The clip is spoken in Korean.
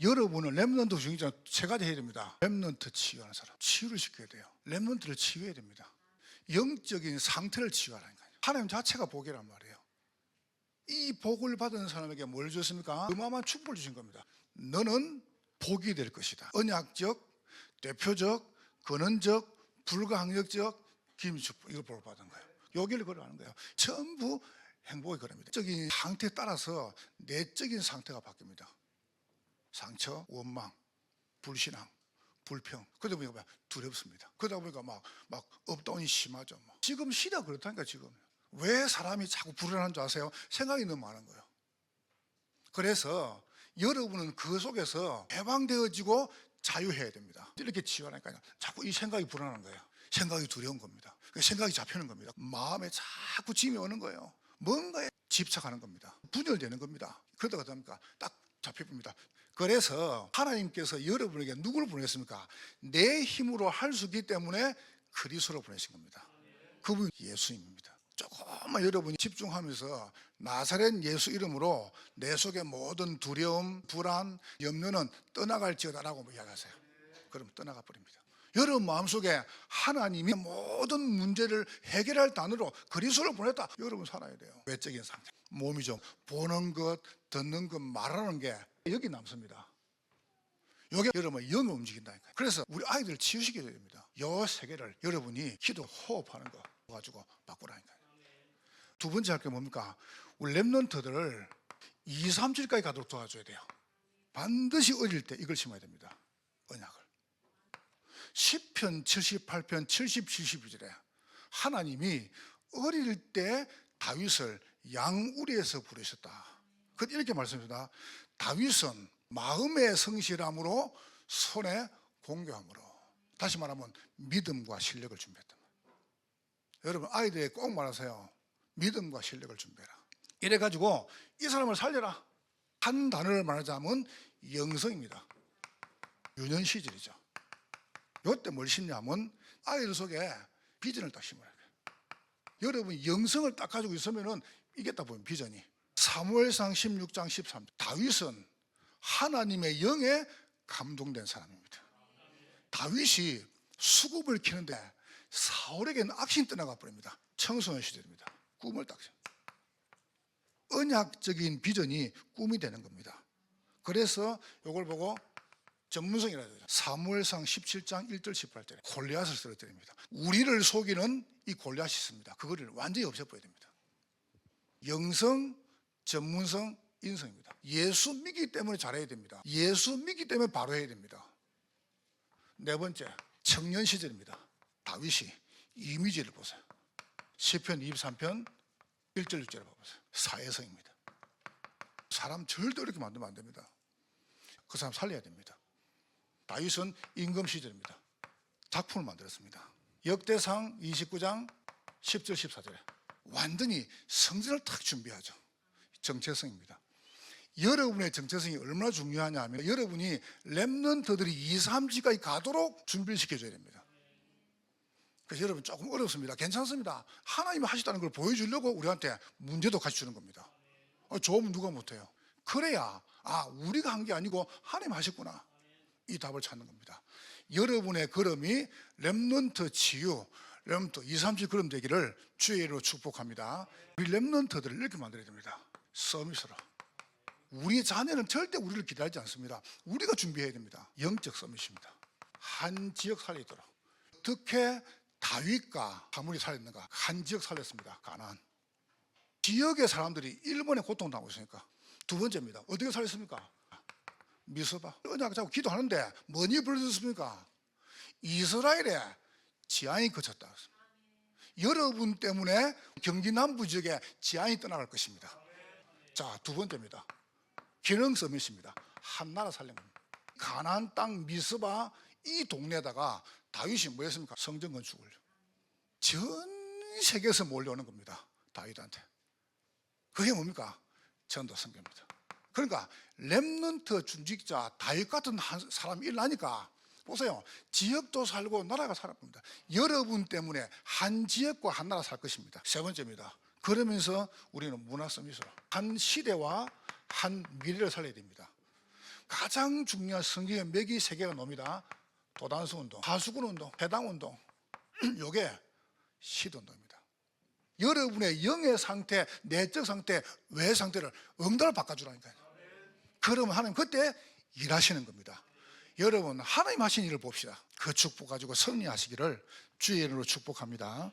여러분은 랩런트 중에 세 가지 해야 됩니다. 랩런트 치유하는 사람. 치유를 시켜야 돼요. 랩런트를 치유해야 됩니다. 영적인 상태를 치유하라니까요. 하나님 자체가 복이란 말이에요. 이 복을 받은 사람에게 뭘 줬습니까? 어마어마한 축복을 주신 겁니다. 너는 복이 될 것이다. 언약적, 대표적, 근원적, 불가항력적 김축복 이걸 복을 받은 거예요. 여기를 걸어가는 거예요. 전부 행복의 걸음입니다. 적인 상태에 따라서 내적인 상태가 바뀝니다. 상처, 원망, 불신앙, 불평. 그러다 보니까 두렵습니다. 그러다 보니까 막, 막 업다운이 심하죠. 뭐. 지금 시대가 그렇다니까, 지금. 왜 사람이 자꾸 불안한 줄 아세요? 생각이 너무 많은 거예요. 그래서 여러분은 그 속에서 해방되어지고 자유해야 됩니다. 이렇게 치유하니까요. 자꾸 이 생각이 불안한 거예요. 생각이 두려운 겁니다. 그 생각이 잡히는 겁니다. 마음에 자꾸 짐이 오는 거예요. 뭔가에 집착하는 겁니다. 분열되는 겁니다. 그러다가 됩니까? 딱 잡혀봅니다. 그래서 하나님께서 여러분에게 누구를 보냈습니까? 내 힘으로 할 수 있기 때문에 그리스도로 보내신 겁니다. 그분이 예수님입니다. 조금만 여러분이 집중하면서 나사렛 예수 이름으로 내 속의 모든 두려움, 불안, 염려는 떠나갈지어다라고 이야기하세요. 그럼 떠나가 버립니다. 여러분 마음속에 하나님이 모든 문제를 해결할 단어로 그리스도를 보냈다. 여러분 살아야 돼요. 외적인 상태. 몸이 좀 보는 것, 듣는 것, 말하는 게 여기 남습니다. 요게 여러분 영을 움직인다니까요. 그래서 우리 아이들 치유시켜야 됩니다. 요 세계를 여러분이 기도 호흡하는 거 가지고 바꾸라니까요. 두 번째 할 게 뭡니까? 우리 랩런트들을 2, 3주일까지 가도록 도와줘야 돼요. 반드시 어릴 때 이걸 심어야 됩니다. 언약을. 10편, 78편, 70, 72절에 하나님이 어릴 때 다윗을 양우리에서 부르셨다. 그 이렇게 말씀합니다. 다윗은 마음의 성실함으로 손에 공교함으로 다시 말하면 믿음과 실력을 준비했다. 여러분 아이들에게 꼭 말하세요. 믿음과 실력을 준비해라. 이래 가지고 이 사람을 살려라. 한 단어를 말하자면 영성입니다. 유년 시절이죠. 요때 뭘 심냐면 아이들 속에 비전을 딱 심어야 돼요. 여러분 영성을 딱 가지고 있으면은 이겠다 보면 비전이. 사무엘상 16장 13절. 다윗은 하나님의 영에 감동된 사람입니다. 다윗이 수급을 키는데 사울에게는 악신 떠나가 버립니다. 청소년 시절입니다. 꿈을 딱 언약적인 비전이 꿈이 되는 겁니다. 그래서 이걸 보고 전문성이라 해요. 사무엘상 17장 1절 18절에 골리앗을 쓰러뜨립니다. 우리를 속이는 이 골리앗이 있습니다. 그거를 완전히 없애버려야 됩니다. 영성, 전문성, 인성입니다. 예수 믿기 때문에 잘해야 됩니다. 예수 믿기 때문에 바로 해야 됩니다. 네 번째, 청년 시절입니다. 다윗이 이미지를 보세요. 시편 23편 1절 6절을 봐보세요. 사회성입니다. 사람 절대 이렇게 만들면 안 됩니다. 그 사람 살려야 됩니다. 다윗은 임금 시절입니다. 작품을 만들었습니다. 역대상 29장 10절 14절에 완전히 성전을 탁 준비하죠. 정체성입니다. 여러분의 정체성이 얼마나 중요하냐 하면 여러분이 랩런트들이 2, 3지까지 가도록 준비를 시켜줘야 됩니다. 그래서 여러분 조금 어렵습니다. 괜찮습니다. 하나님이 하시다는 걸 보여주려고 우리한테 문제도 같이 주는 겁니다. 어, 좋으면 누가 못해요. 그래야 아 우리가 한 게 아니고 하나님 하셨구나. 이 답을 찾는 겁니다. 여러분의 걸음이 랩런트 치유, 랩런트 2, 3지 걸음 되기를 주의 이름으로 축복합니다. 우리 랩런트들을 이렇게 만들어야 됩니다. 서밋으로. 우리 자녀는 절대 우리를 기다리지 않습니다. 우리가 준비해야 됩니다. 영적 서밋입니다. 한 지역 살리도록. 어떻게 다윗과 가문이 살렸는가? 한 지역 살렸습니다. 가나안. 지역의 사람들이 일본에 고통당하고 있으니까. 두 번째입니다. 어떻게 살렸습니까? 미스바. 언약 자고 기도하는데 뭐니 불러줬습니까? 이스라엘에 지안이 거쳤다. 여러분 때문에 경기 남부 지역에 지안이 떠나갈 것입니다. 자, 두 번째입니다. 기능 서밋입니다. 한 나라 살린 겁니다. 가나안 땅 미스바 이 동네에다가 다윗이 뭐 했습니까? 성전 건축을. 전 세계에서 몰려오는 겁니다. 다윗한테. 그게 뭡니까? 전도 성경입니다. 그러니까 렘넌트 준직자 다윗 같은 한 사람이 일나니까 보세요. 지역도 살고 나라가 살아갑니다. 여러분 때문에 한 지역과 한 나라 살 것입니다. 세 번째입니다. 그러면서 우리는 문화 서밋으로 한 시대와 한 미래를 살려야 됩니다. 가장 중요한 성경의 맥이 세 개가 놉니다. 도단수 운동, 하수군 운동, 해당 운동. 요게 시도 운동입니다. 여러분의 영의 상태, 내적 상태, 외 상태를 응답을 바꿔주라니까요. 그러면 하나님 그때 일하시는 겁니다. 여러분 하나님 하신 일을 봅시다. 그 축복 가지고 승리하시기를 주의 이름으로 축복합니다.